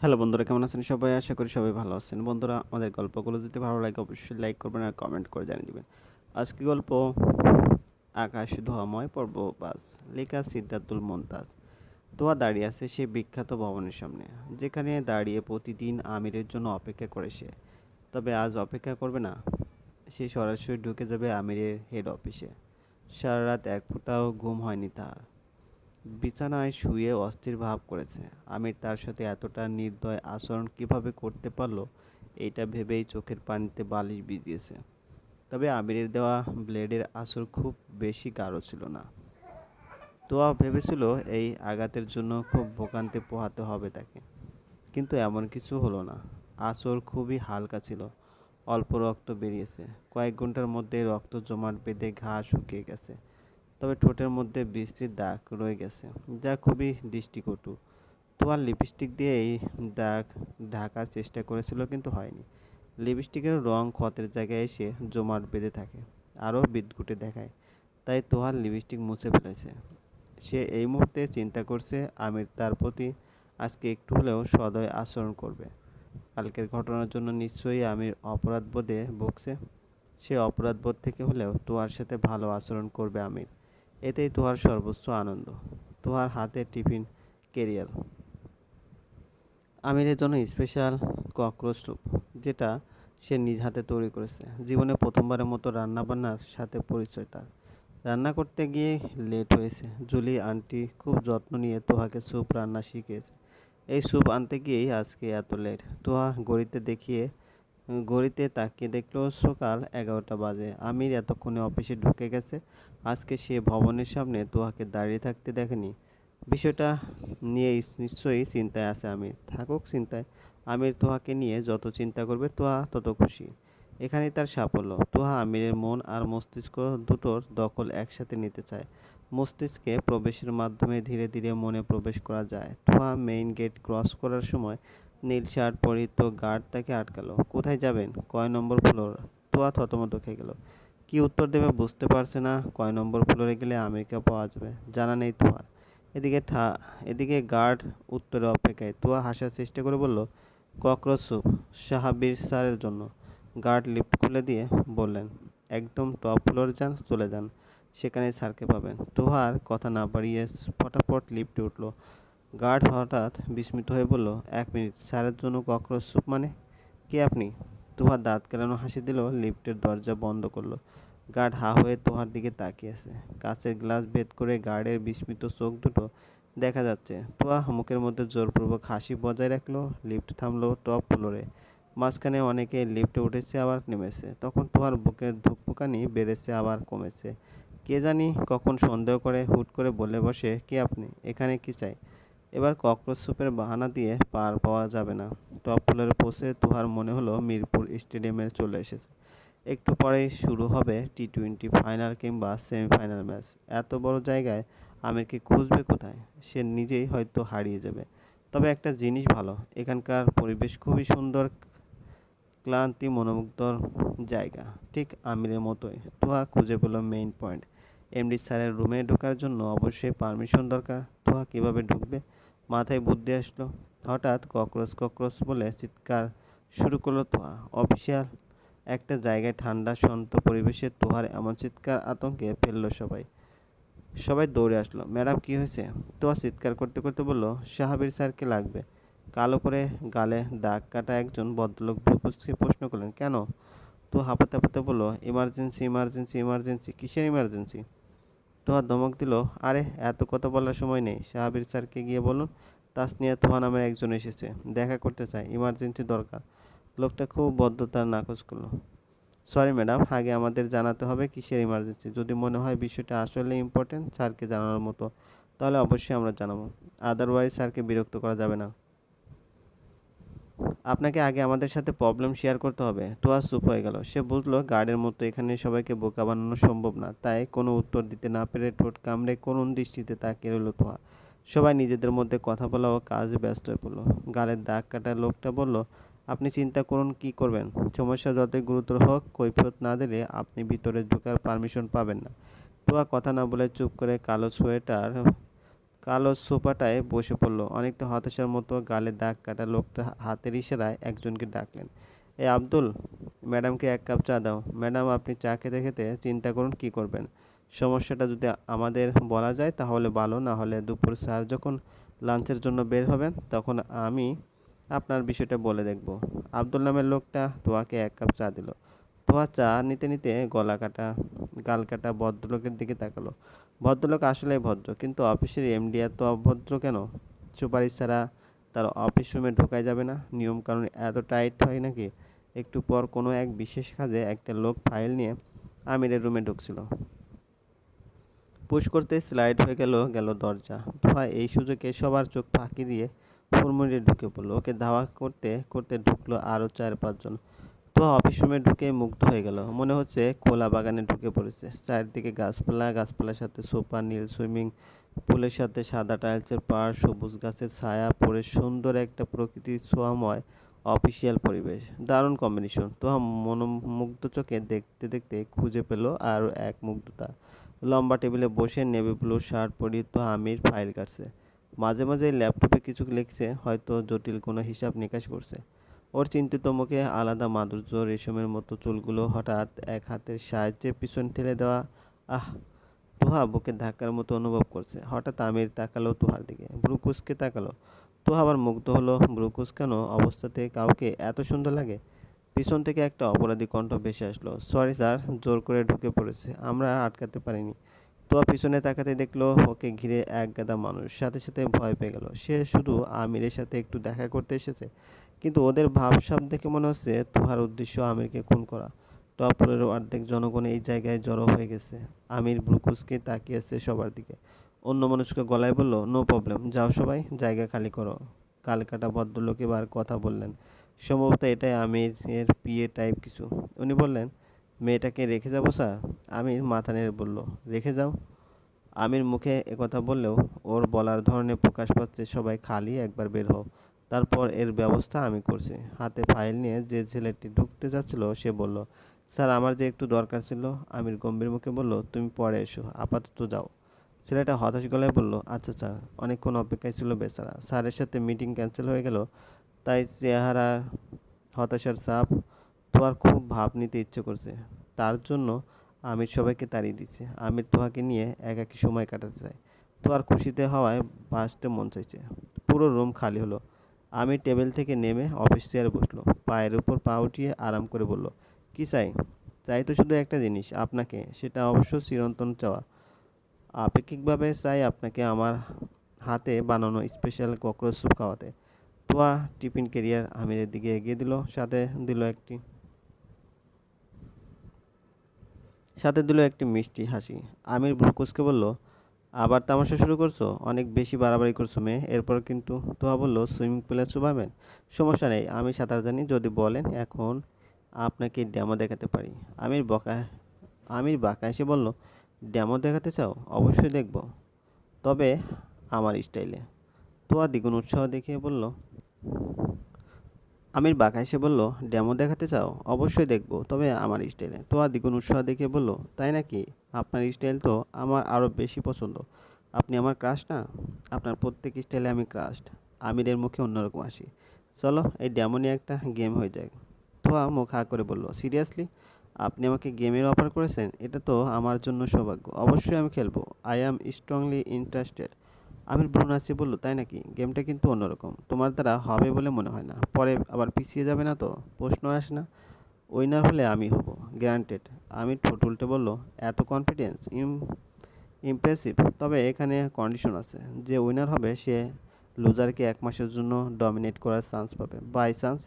Hello বন্ধুরা, কেমন আছেন সবাই? আশা করি সবাই ভালো আছেন। বন্ধুরা, আমাদের গল্পগুলো যদি ভালো লাগে, অবশ্যই লাইক করবেন আর কমেন্ট করে জানিয়ে দেবেন। আজকে গল্প আকাশ ধোয়াময় পর্ব বাস। লেখা সিদ্ধার্থুল মন্তাজ। তোয়া দাঁড়িয়ে আছে সে বিখ্যাত ভবনের সামনে, যেখানে দাঁড়িয়ে প্রতিদিন আমিরের জন্য অপেক্ষা করে সে। তবে আজ অপেক্ষা করবে না, সে সরাসরি ঢুকে যাবে আমিরের হেড অফিসে সারা রাত এক ফোঁটাও ঘুম হয়নি তার। বিছানায় শুয়ে অস্থির ভাব করেছে। আমির তার সাথে এতটা নির্দয় আচরণ কীভাবে করতে পারল, এইটা ভেবেই চোখের পানিতে বালিশ ভিজিয়েছে। তবে আমিরের দেওয়া ব্লেডের আসর খুব বেশি গাঢ় ছিল না। তোয়া ভেবেছিল এই আঘাতের জন্য খুব ভোগান্তি পোহাতে হবে তাকে। কিন্তু এমন কিছু হলো না। আচর খুবই হালকা ছিল। অল্প রক্ত বেরিয়েছে। কয়েক ঘণ্টার মধ্যে রক্ত জমাট বেঁধে ঘা শুকিয়ে গেছে। তবে ঠোঁটের মধ্যে বৃষ্টির দাগ রয়ে গেছে, যা খুবই দৃষ্টিকটু। তোয়ার লিপস্টিক দিয়ে এই দাগ ঢাকার চেষ্টা করেছিল কিন্তু হয়নি। লিপস্টিকের রং ক্ষতের জায়গায় এসে জমাট বেঁধে থাকে, আরও বিদ্যুটে দেখায়, তাই তোহার লিপস্টিক মুছে ফেলেছে। সে এই মুহূর্তে চিন্তা করছে, আমির তার প্রতি আজকে একটু হলেও সদয় আচরণ করবে। কালকের ঘটনার জন্য নিশ্চয়ই আমির অপরাধবোধে ভুগছে। সে অপরাধবোধ থেকে হলেও তোয়ার সাথে ভালো আচরণ করবে আমির। এতেই তোহার সর্বোচ্চ আনন্দ তোহার হাতে টিফিন কেরিয়ার। আমিরের জন্য স্পেশাল ককরোচ স্যুপ, যেটা সে নিজ হাতে তৈরি করেছে। জীবনে প্রথমবারের মতো রান্নাবান্নার সাথে পরিচয় তার। রান্না করতে গিয়ে লেট হয়েছে। জুলি আন্টি খুব যত্ন নিয়ে তোহাকে স্যুপ রান্না শিখিয়েছে। এই স্যুপ আনতে গিয়েই আজকে এত লেট। তোহা ঘড়িতে দেখিয়ে ঘড়িতে তাকিয়ে দেখল সকাল এগারোটা বাজে। আমির এতক্ষণে অফিসে ঢুকে গেছে। আজকে সে ভবনের সামনে তোহাকে দাঁড়িয়ে থাকতে দেখেনি। বিষয়টা নিয়ে নিশ্চয়ই চিন্তায় আছে আমির। থাকুক চিন্তায়। আমির তোহাকে নিয়ে যত চিন্তা করবে তোহা তত খুশি। এখানেই তার সাফল্য। তোহা আমিরের মন আর মস্তিষ্ক দুটোর দখল একসাথে নিতে চায়। মস্তিষ্কে প্রবেশের মাধ্যমে ধীরে ধীরে মনে প্রবেশ করা যায়। তোহা মেইন গেট ক্রস করার সময় নীল শার্ট পরিহিত গার্ড তাকে আটকালো। কোথায় যাবেন? কয় নম্বর ফ্লোর? তোয়া থতমত খেয়ে গেল। কি উত্তর দেবে বুঝতে পারছে না। কয় নম্বর ফ্লোরে গেলে আমেরিকা পাওয়া যাবে। জানা নেই তোয়ার। এদিকে ঠা এদিকে গার্ড উত্তরে অপেক্ষায়। তোয়া হাসার চেষ্টা করে বলল, ককরোচ স্যুপ সাহাবির স্যারের জন্য। গার্ড লিফট খুলে দিয়ে বললেন, একদম টপ ফ্লোর যান, চলে যান। সেখানে স্যারকে পাবেন। তোহার কথা না বাড়িয়ে ফটাফট লিফটে উঠল। গার্ড হঠাৎ বিস্মিত হয়ে বলল, এক মিনিট, স্যারের জন্য ককরোচ স্যুপ মানে? কে আপনি? তোহার দাঁত কেলানো হাসি দিল, লিফটের দরজা বন্ধ করল। গার্ড হা হয়ে তোহার দিকে তাকিয়ে আছে। কাঁচের গ্লাস ভেদ করে গার্ডের বিস্মিত চোখ দুটো দেখা যাচ্ছে। তোয়া মুখের মধ্যে জোরপূর্বক হাসি বজায় রাখল, লিফট থামলো টপ ফ্লোরে। মাঝখানে অনেকে লিফটে উঠেছে, আবার নেমেছে। তখন তোহার বুকের ধুকপুকানি বেড়েছে, আবার কমেছে। কে জানি কখন সন্দেহ করে হুট করে বলে বসে, কে আপনি? এখানে কি চাই? এবার ককরোচ স্যুপের বাহানা দিয়ে পার পাওয়া যাবে না। টপ ফ্লোরে পৌঁছে তোহার মনে হলো মিরপুর স্টেডিয়ামে চলে এসেছে। একটু পরেই শুরু হবে টি টোয়েন্টি ফাইনাল কিংবা সেমিফাইনাল ম্যাচ। এত বড় জায়গায় আমিরকে খুঁজবে কোথায়? সে নিজেই হয়তো হারিয়ে যাবে। তবে একটা জিনিস ভালো, এখানকার পরিবেশ খুবই সুন্দর, ক্লান্তি মনোমুগ্ধর জায়গা। ঠিক আমিরের মতোই, তোহা খুঁজে পেল মেইন পয়েন্ট। এমডি স্যারের রুমে ঢোকার জন্য অবশ্যই পারমিশন দরকার। তোহা কীভাবে ঢুকবে? মাথায় বুদ্ধি আসলো। হঠাৎ ককরোচ ককরোচ বলে চিৎকার শুরু করল তোহা। অফিসিয়াল একটা জায়গায় ঠান্ডা, শান্ত পরিবেশে তোহার এমন চিৎকার আতঙ্কে ফেলল সবাই। সবাই দৌড়ে আসলো। ম্যাডাম, কি হয়েছে? তোয়া চিৎকার করতে করতে বলল, সাহাবির স্যারকে লাগবে। কালো করে গালে দাগ কাটা একজন ভদ্রলোক ভ্রুকুচকে প্রশ্ন করলেন, কেন? তো হাঁপাতে হাঁপাতে বলল, ইমার্জেন্সি ইমার্জেন্সি ইমার্জেন্সি, কিসের ইমার্জেন্সি? তোহা ধমক দিল, আরে, এত কথা বলার সময় নেই সাহাবির স্যারকে গিয়ে বলুন তাসনিয়া তোহা নামের একজন এসেছে, দেখা করতে চায় ইমার্জেন্সি দরকার লোকটা খুব বদ্ধতার নাকচ করল। সরি ম্যাডাম আগে আমাদের জানাতে হবে কিসের ইমার্জেন্সি যদি মনে হয় বিষয়টা আসলে ইম্পর্টেন্ট স্যারকে জানানোর মতো, তাহলে অবশ্যই আমরা জানাব। আদারওয়াইজ স্যারকে বিরক্ত করা যাবে না। আপনাকে আগে আমাদের সাথে প্রবলেম শেয়ার করতে হবে। তোয়া চুপ হয়ে গেল। সে বুঝলো, গার্ডের মতো এখানে সবাইকে বোকা বানানো সম্ভব না। তাই কোনো উত্তর দিতে না পেরে ঠোঁট কামড়ে করুণ দৃষ্টিতে তাকিয়ে রইল তোয়া। সবাই নিজেদের মধ্যে কথা বলা ও কাজে ব্যস্ত হয়ে পড়ল। গালের দাগ কাটা লোকটা বলল, আপনি চিন্তা করুন কি করবেন? সমস্যা যতই গুরুতর হোক, কৈফিয়ত না দিলে আপনি ভিতরে ঢোকার পারমিশন পাবেন না। তোয়া কথা না বলে চুপ করে কালো সোয়েটার কালো সোফাটায় বসে পড়ল। অনেকটা হতাশার মতো গালে দাগ কাটা লোকটা হাতের ইশারায় একজনকে ডাকলেন, এ আব্দুল, ম্যাডামকে এক কাপ চা দাও। ম্যাডাম, আপনি চা খেতে খেতে চিন্তা করুন কি করবেন। সমস্যাটা যদি আমাদের বলা যায় তাহলে ভালো, না হলে দুপুর স্যার যখন লাঞ্চের জন্য বের হবেন তখন আমি আপনার বিষয়টা বলে দেখব। আব্দুল নামের লোকটা তোয়াকে এক কাপ চা দিল। তোয়া চা নিতে নিতে গলা কাটা, গাল কাটা ভদ্রলোকের দিকে তাকালো। ভদ্রলোক আসলে ভদ্র, কিন্তু অফিসের এমডি এত অভদ্র কেন? সুপারিশ ছাড়া তার অফিস রুমে ঢোকাই যাবে না? নিয়মকানুন এত টাইট হয় নাকি? একটু পর কোনো এক বিশেষ কাজে একটা লোক ফাইল নিয়ে আমিরের রুমে ঢুকছিল। পুশ করতে স্লাইড হয়ে গেল গেল দরজা। ধোয়া এই সুযোগে সবার চোখ ফাঁকি দিয়ে হুড়মুড়িয়ে ঢুকে পড়ল। ওকে ধাওয়া করতে করতে ঢুকলো আরও চার পাঁচজন। তো অফিস রুমে ঢুকে মুগ্ধ হয়ে গেল। মনে হচ্ছে খোলা বাগানে ঢুকে পড়েছে। চারিদিকে গাছপালা, গাছপালার সাথে সোফা, নীল সুইমিং পুলের সাথে সাদা টাইলসের পাড়, সবুজ গাছের ছায়া পড়ে সুন্দর একটা প্রকৃতির ছোঁয়াময় অফিসিয়াল পরিবেশ। দারুণ কম্বিনেশন তো মনোমুগ্ধ চোখে দেখতে দেখতে খুঁজে পেল আর এক মুগ্ধতা। লম্বা টেবিলে বসে নেভি ব্লু শার্ট পরিহিত আমির ফাইল কাটছে। মাঝে মাঝে ল্যাপটপে কিছু লিখছে, হয়তো জটিল কোনো হিসাব নিকাশ করছে। ওর চিন্তিত মুখে আলাদা মাধুর্য রেশমের মতো চুলগুলো হঠাৎ এক হাতের সাহায্যে পিছন ঠেলে দেওয়া, আহ, তোহা বুকে ধাক্কার মতো অনুভব করছে। হঠাৎ আমির তাকালো তোহার দিকে। ব্রুকুসকে তাকালো। তো আবার মুগ্ধ হলো। ব্রুকুস, কেন? অবস্থাতে কাউকে এত সুন্দর লাগে? পিছন থেকে একটা অপরাধী কণ্ঠ ভেসে আসলো। সরি স্যার, জোর করে ঢুকে পড়েছে। আমরা আটকাতে পারিনি। তো পিছনে তাকাতে দেখল, ওকে ঘিরে এক গাদা মানুষ। সাথে সাথে ভয় পেয়ে গেল। সে শুধু আমিরের সাথে একটু দেখা করতে এসেছে? কিন্তু ওদের ভাবসাব দেখে মনে হচ্ছে তোহার উদ্দেশ্য আমিরকে খুন করা। টপরের অর্ধেক জনগণ এই জায়গায় জড়ো হয়ে গেছে। আমির ব্রুকুসকে তাকিয়েছে সবার দিকে। অন্য মানুষকে গলায় বলল, নো প্রবলেম, যাও সবাই, জায়গা খালি করো। কালকাটা ভদ্রলোক এবার কথা বললেন। সম্ভবত এটাই আমির এর পিএ টাইপ কিছু। উনি বললেন, মেয়েটাকে রেখে যাব, স্যার? আমির মাথা নেড়ে বলল, রেখে যাও। আমির মুখে একথা বললেও ওর বলার ধরনে প্রকাশ পাচ্ছে, সবাই খালি, একবার বের হও। তারপর এর ব্যবস্থা আমি করছি। হাতে ফাইল নিয়ে যে ছেলেটি ঢুকতে যাচ্ছিল, সে বলল, স্যার, আমার যে একটু দরকার ছিল। আমির গম্ভীর মুখে বলল, তুমি পরে এসো, আপাতত যাও। ছেলেটা হতাশ গলায় বলল আচ্ছা স্যার, অনেকক্ষণ অপেক্ষায় ছিল বেচারা। স্যারের সাথে মিটিং ক্যান্সেল হয়ে গেল, তাই চেহারা হতাশার চাপ তোয়ার খুব ভাব নিতে ইচ্ছে করছে। তার জন্য আমির সবাইকে তাড়িয়ে দিচ্ছে। আমির তোহাকে নিয়ে এক একাকি সময় কাটাতে চায়। তোয়ার খুশিতে হওয়ায় বাসতে মন চাইছে। পুরো রুম খালি হলো। আমি টেবিল থেকে নেমে অফিস চেয়ারে বসল। পায়ের উপর পা উঠিয়ে আরাম করে বলল, কি চাই চাই তো শুধু একটা জিনিস, আপনাকে, সেটা অবশ্য চিরন্তন চাওয়া। আপেক্ষিকভাবে চাই আপনাকে আমার হাতে বানানো স্পেশাল ককরোচ স্যুপ খাওয়াতে। তোয়া টিফিন কেরিয়ার আমিরের দিকে এগিয়ে দিল, সাথে দিল একটি সাথে দিল একটি মিষ্টি হাসি। আমির ব্রুকুসকে বলল আবার তামাশা শুরু করছ? অনেক বেশি বাড়াবাড়ি করছ মেয়ে। এরপর কিন্তু তোয়া বলল সুইমিং পুলে চুবাবেন? সমস্যা নেই। আমি সাঁতার জানি। যদি বলেন, এখন আপনাকে ড্যামো দেখাতে পারি। আমির বকা, আমির বাঁকা এসে বলল ড্যামো দেখাতে চাও? অবশ্যই দেখব। তবে আমার স্টাইলে। তোয়া দ্বিগুণ উৎসাহ দেখিয়ে বলল আমির বাঁকা এসে বলল, ডেমো দেখাতে চাও? অবশ্যই দেখব, তবে আমার স্টাইলে। তোয়া দ্বিগুণ উৎসাহ দেখে বলল, তাই নাকি? আপনার স্টাইল তো আমার আরও বেশি পছন্দ। আপনি আমার ক্রাশ না? আপনার প্রত্যেক স্টাইলে আমি ক্রাশড। আমিরের মুখে অন্যরকম আসি চলো, এই ডেমো নিয়ে একটা গেম হয়ে যায় তোয়া মুখ হা করে বলল, সিরিয়াসলি? আপনি আমাকে গেমের অফার করেছেন? এটা তো আমার জন্য সৌভাগ্য। অবশ্যই আমি খেলব। I am strongly interested. Amir Brunasi বলল, তাই নাকি? গেমটা কিন্তু অন্যরকম। তোমার দ্বারা হবে বলে মনে হয় না। পরে আবার পিছিয়ে যাবে না তো? প্রশ্ন আসে না? উইনার হলে আমি হব গ্যারান্টেড আমি ঠোঁট উল্টে বলল, এত কনফিডেন্স ইম ইমপ্রেসিভ তবে এখানে কন্ডিশন আছে। যে উইনার হবে, সে লুজারকে এক মাসের জন্য ডমিনেট করার চান্স পাবে। বাই চান্স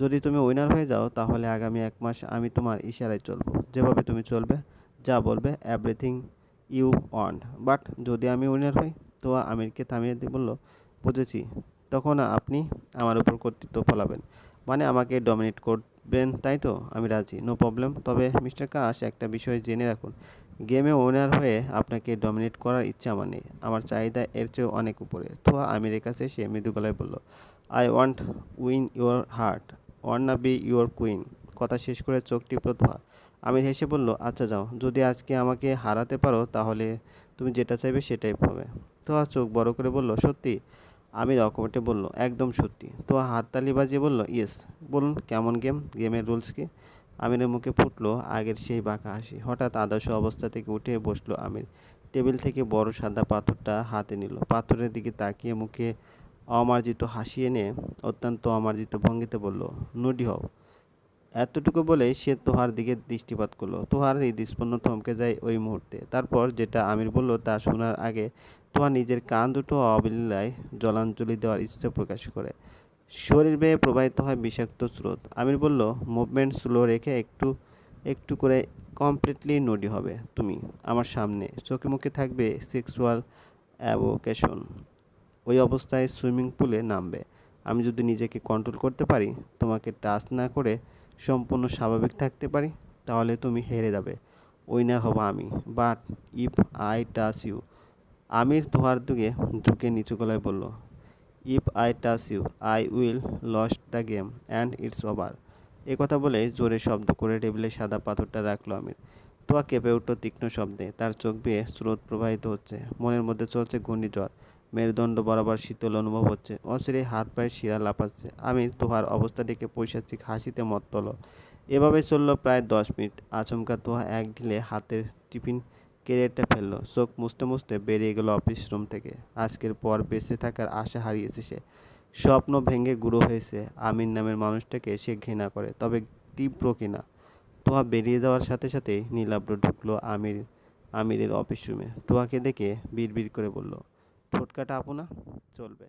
যদি তুমি উইনার হয়ে যাও, তাহলে আগামী এক মাস আমি তোমার ইশারায় চলবো। যেভাবে তুমি চলবে, যা বলবে এভরিথিং ইউ ওয়ান্ট বাট যদি আমি উইনার হই তো আমিরকে থামিয়ে দিয়ে বলল, বুঝেছি। তখন আপনি আমার উপর কর্তৃত্ব ফলাবেন। মানে আমাকে ডমিনেট করবেন, তাই তো? আমি রাজি। নো প্রবলেম তবে মিস্টার কাশ, একটা বিষয় জেনে রাখুন। গেমে ওনার হয়ে আপনাকে ডমিনেট করার ইচ্ছা আমার নেই। আমার চাহিদা এর চেয়েও অনেক উপরে। তো আমিরের কাছে সে মৃদু গলায় বলল I want win your heart wanna be your queen কথা শেষ করে চোখ টিপল ধোয়া আমির হেসে বলল আচ্ছা যাও। যদি আজকে আমাকে হারাতে পারো, তাহলে তুমি যেটা চাইবে সেটাই পাবে। তোহা চোখ বড় করে বলল, সত্যি? আমির অকপটে বলল, একদম সত্যি। তোহা হাততালি বাজিয়ে বলল, ইয়েস। বলুন, কেমন গেম? গেমের রুলস কি? আমিরের মুখে ফুটলো আগের সেই বাঁকা হাসি। হঠাৎ আদর্শ অবস্থা থেকে উঠে বসল আমির। টেবিল থেকে বড় সাদা পাথরটা হাতে নিল। পাথরের দিকে তাকিয়ে মুখে অমার্জিত হাসি এনে অত্যন্ত অমার্জিত ভঙ্গিতে বলল, নুডি হও। এতটুকু বলে সে তোহার দিকে দৃষ্টিপাত করল। তোহার হৃদস্পন্ন থমকে যায় ওই মুহূর্তে। তারপর যেটা আমির বলল তা শোনার আগে তোহা নিজের কান দুটো অবলীলায় জলাঞ্জলি দেওয়ার ইচ্ছা প্রকাশ করে। শরীর বেয়ে প্রবাহিত হয় বিষাক্ত স্রোত। আমির বলল মুভমেন্ট স্লো রেখে একটু একটু করে কমপ্লিটলি নডি হবে তুমি, আমার সামনে। চোখে মুখে থাকবে সেক্সুয়াল অ্যাভোকেশন ওই অবস্থায় সুইমিং পুলে নামবে। আমি যদি নিজেকে কন্ট্রোল করতে পারি, তোমাকে টাচ না করে সম্পূর্ণ স্বাভাবিক থাকতে পারি, তাহলে তুমি হেরে যাবে। উইনার হব আমি। But if I touch you Amir তোহার দিকে ঝুঁকে নিচু গলায় বলল, if I touch you, I will lost the game and it's over. এ কথা বলে জোরে শব্দ করে টেবিলে সাদা পাথরটা রাখল আমির। তোয়া কেঁপে উঠল তীক্ষ্ণ শব্দে। তার চোখ বেয়ে স্রোত প্রবাহিত হচ্ছে। মনের মধ্যে চলছে ঘূর্ণিঝড়। মেরুদণ্ড বরাবর শীতল অনুভব হচ্ছে। অচিরে হাত পায়ের শিরা লাপাচ্ছে আমির তোহার অবস্থা দেখে পৈশাচিক হাসিতে হলো এভাবে চলল প্রায় দশ মিনিট। আচমকা তোহা এক ঢিলে হাতের টিফিন কেরিয়ারটা ফেলল। চোখ মুছতে মুছতে বেরিয়ে গেল অফিস রুম থেকে। আজকের পর বেঁচে থাকার আশা হারিয়েছে সে। স্বপ্ন ভেঙে গুঁড়ো হয়েছে। আমির নামের মানুষটাকে সে ঘৃণা করে, তবে তীব্র ঘৃণা। তোহা বেরিয়ে যাওয়ার সাথে সাথেই নীলাব্র ঢুকলো আমির, আমিরের অফিস রুমে তোহাকে দেখে বিড়বিড় করে বলল ঠোঁটকাটা আপনা চলবে।